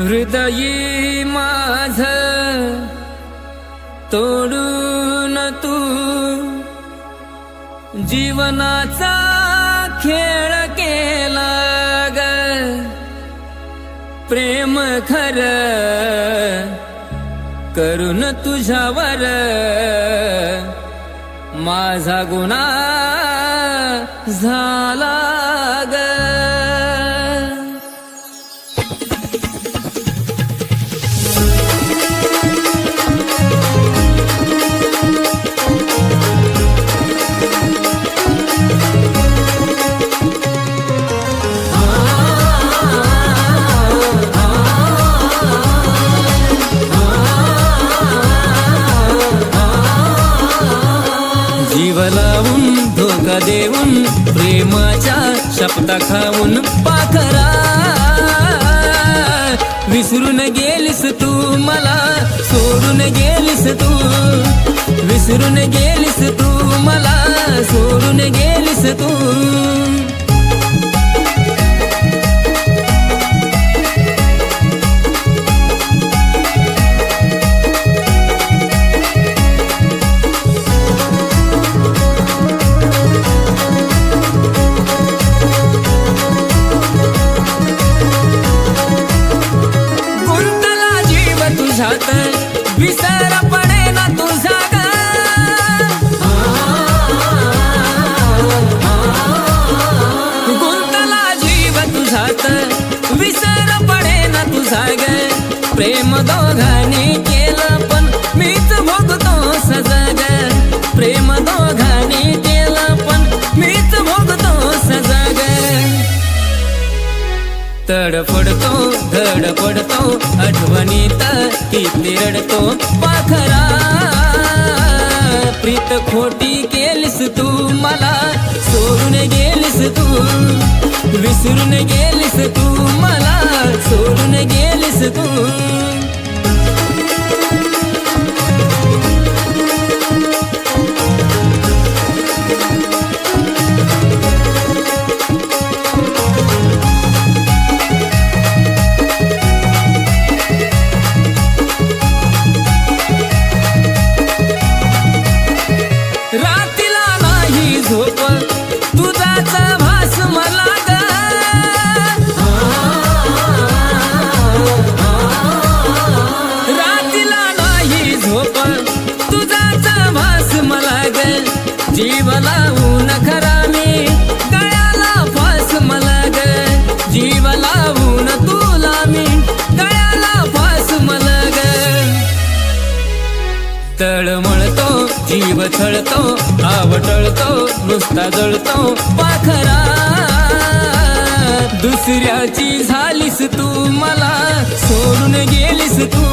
हृदयी माझ तोडून तू जीवनाचा खेळ केला ग. प्रेम खर करून तुझ्यावर माझा गुन्हा झाला ग. लावून धोका देऊन प्रेमाच्या शपथा खाऊन पाखरा. विसरून गेलीस तू मला सोडून गेलीस तू. विसरून गेलीस तू ना प्रेम दोघांनी केलं पण मीच भोगतो सजा प्रेम दोघांनी केलं पण मीच भोगतो सजा ग तडफडतो धडपडतो आठवणीत किती रडतो पाखरा. प्रीत खोटी केलीस तू मला सोडून गेलीस विसरून गेलीस तू मला सोडून गेलीस तू. जीव लावून खरा मी. गळ्याला फास मला ग जीव लावून तुला मी. गळ्याला फास मला ग तळमळतो जीव छळतो आवटळतो नुसता जळतो पाखरा. दुसऱ्याची झालीस तू मला सोडून गेलीस तू.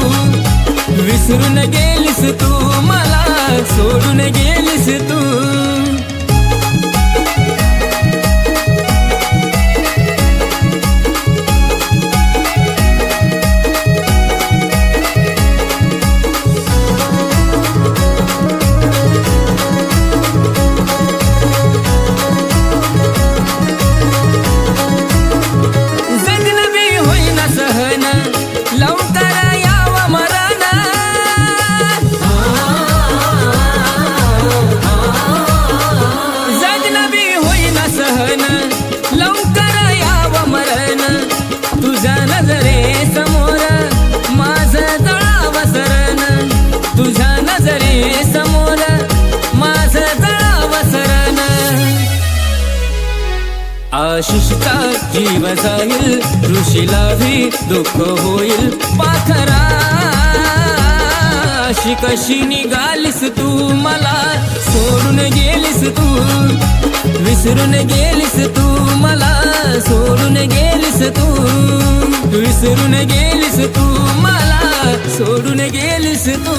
विसरून गेलीस तू मला सोडून गेलीस तू. आशिषता जीव जाईल ऋषीलाही दुःख होईल. पाखरा अशी कशी निघालीस तू मला? सोडून गेलीस तू विसरून गेलीस तू मला? सोडून गेलीस तू विसरून गेलीस तू मला? सोडून गेलीस तू.